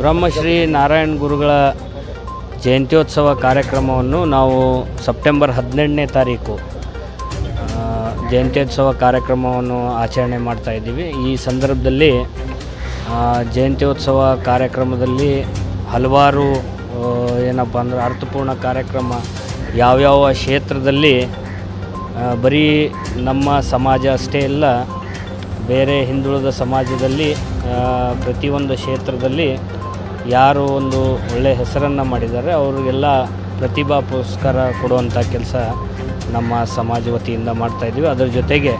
ಬ್ರಹ್ಮಶ್ರೀ ನಾರಾಯಣ ಗುರುಗಳ ಜಯಂತ್ಯೋತ್ಸವ ಕಾರ್ಯಕ್ರಮವನ್ನು ನಾವು ಸೆಪ್ಟೆಂಬರ್ ಹದಿನೆಂಟನೇ ತಾರೀಕು ಜಯಂತ್ಯೋತ್ಸವ ಕಾರ್ಯಕ್ರಮವನ್ನು ಆಚರಣೆ ಮಾಡ್ತಾ ಇದ್ದೀವಿ. ಈ ಸಂದರ್ಭದಲ್ಲಿ ಜಯಂತ್ಯೋತ್ಸವ ಕಾರ್ಯಕ್ರಮದಲ್ಲಿ ಹಲವಾರು ಏನಪ್ಪ ಅಂದ್ರೆ ಅರ್ಥಪೂರ್ಣ ಕಾರ್ಯಕ್ರಮ ಯಾವ್ಯಾವ ಕ್ಷೇತ್ರದಲ್ಲಿ ಬರೀ ನಮ್ಮ ಸಮಾಜ ಅಷ್ಟೇ ಅಲ್ಲ ಬೇರೆ ಹಿಂದುಳಿದ ಸಮಾಜದಲ್ಲಿ ಪ್ರತಿಯೊಂದು ಕ್ಷೇತ್ರದಲ್ಲಿ ಯಾರು ಒಂದು ಒಳ್ಳೆಯ ಹೆಸರನ್ನು ಮಾಡಿದ್ದಾರೆ, ಅವರಿಗೆಲ್ಲ ಪ್ರತಿಭಾ ಪುರಸ್ಕಾರ ಕೊಡುವಂಥ ಕೆಲಸ ನಮ್ಮ ಸಮಾಜ ವತಿಯಿಂದ ಮಾಡ್ತಾಯಿದ್ದೀವಿ ಅದರ ಜೊತೆಗೆ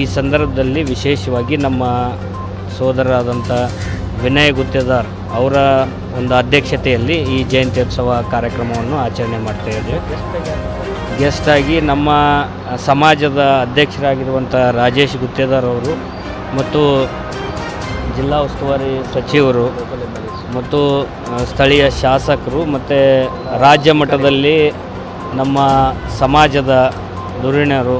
ಈ ಸಂದರ್ಭದಲ್ಲಿ ವಿಶೇಷವಾಗಿ ನಮ್ಮ ಸೋದರರಾದಂಥ ವಿನಯ್ ಗುತ್ತೇದಾರ್ ಅವರ ಒಂದು ಅಧ್ಯಕ್ಷತೆಯಲ್ಲಿ ಈ ಜಯಂತ್ಯೋತ್ಸವ ಕಾರ್ಯಕ್ರಮವನ್ನು ಆಚರಣೆ ಮಾಡ್ತಾ ಇದ್ದೀವಿ. ಗೆಸ್ಟಾಗಿ ನಮ್ಮ ಸಮಾಜದ ಅಧ್ಯಕ್ಷರಾಗಿರುವಂಥ ರಾಜೇಶ್ ಗುತ್ತೇದಾರ್ ಅವರು ಮತ್ತು ಜಿಲ್ಲಾ ಉಸ್ತುವಾರಿ ಸಚಿವರು ಮತ್ತು ಸ್ಥಳೀಯ ಶಾಸಕರು ಮತ್ತು ರಾಜ್ಯ ಮಟ್ಟದಲ್ಲಿ ನಮ್ಮ ಸಮಾಜದ ಧುರೀಣರು,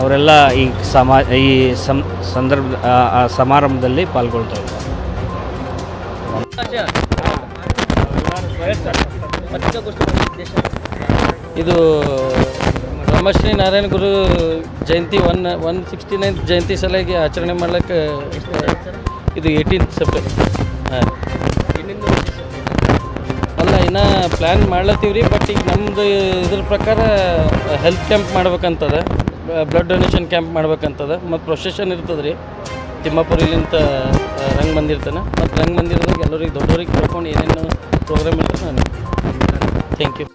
ಅವರೆಲ್ಲ ಈ ಸಮಾ, ಈ ಸಂ, ಸಂದರ್ಭ ಸಮಾರಂಭದಲ್ಲಿ ಪಾಲ್ಗೊಳ್ತಾ ಇದ್ದಾರೆ. ಇದು Brahmashri Narayana Guru Jayanti one one sixty ninth Jayanti ಸಲಹೆಗೆ ಆಚರಣೆ ಮಾಡ್ಲಿಕ್ಕೆ ಇದು ಏಯ್ಟೀನ್ ಸೆಪ್ಟೆಂಬರ್ ಹಾಂ. ಅಲ್ಲ, ಇನ್ನು ಪ್ಲ್ಯಾನ್ ಮಾಡ್ಲತ್ತೀವಿ ರೀ ಬಟ್ ಈಗ ನಮ್ಮದು ಇದ್ರ ಪ್ರಕಾರ ಹೆಲ್ತ್ ಕ್ಯಾಂಪ್ ಮಾಡ್ಬೇಕಂತದ. ಬ್ಲಡ್ ಡೊನೇಷನ್ ಕ್ಯಾಂಪ್ ಮಾಡ್ಬೇಕಂತದ. ಮತ್ತು ಪ್ರೊಸೆಷನ್ ಇರ್ತದೆ ರೀ ರಂಗ್ ರಂಗ ಬಂದಿರ್ತಾನೆ ಮತ್ತು ರಂಗ್ ಬಂದಿರೋದಾಗ ಎಲ್ಲರಿಗೆ ದೊಡ್ಡವ್ರಿಗೆ ಕರ್ಕೊಂಡು ಏನೇನು ಪ್ರೋಗ್ರಾಮ್ ಇರ್ತದೆ, ನಾನು ಥ್ಯಾಂಕ್ ಯು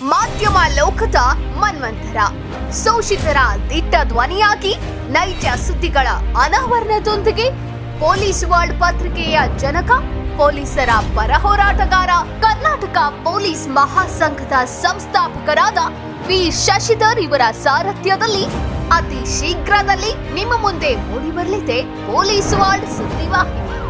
ಮಾಧ್ಯಮ ಲೋಕದ ಮನ್ವಂತರ. ಶೋಷಿತರ ದಿಟ್ಟ ಧ್ವನಿಯಾಗಿ ನೈಜ ಸುದ್ದಿಗಳ ಅನಾವರಣದೊಂದಿಗೆ ಪೊಲೀಸ್ ವರ್ಲ್ಡ್ ಪತ್ರಿಕೆಯ ಜನಕ, ಪೊಲೀಸರ ಪರ ಹೋರಾಟಗಾರ, ಕರ್ನಾಟಕ ಪೊಲೀಸ್ ಮಹಾಸಂಘದ ಸಂಸ್ಥಾಪಕರಾದ ವಿ. ಶಶಿಧರ್ ಇವರ ಸಾರಥ್ಯದಲ್ಲಿ ಅತಿ ಶೀಘ್ರದಲ್ಲಿ ನಿಮ್ಮ ಮುಂದೆ ಮೂಡಿಬರಲಿದೆ ಪೊಲೀಸ್ ವರ್ಲ್ಡ್ ಸುದ್ದಿವಾಹಿನಿ.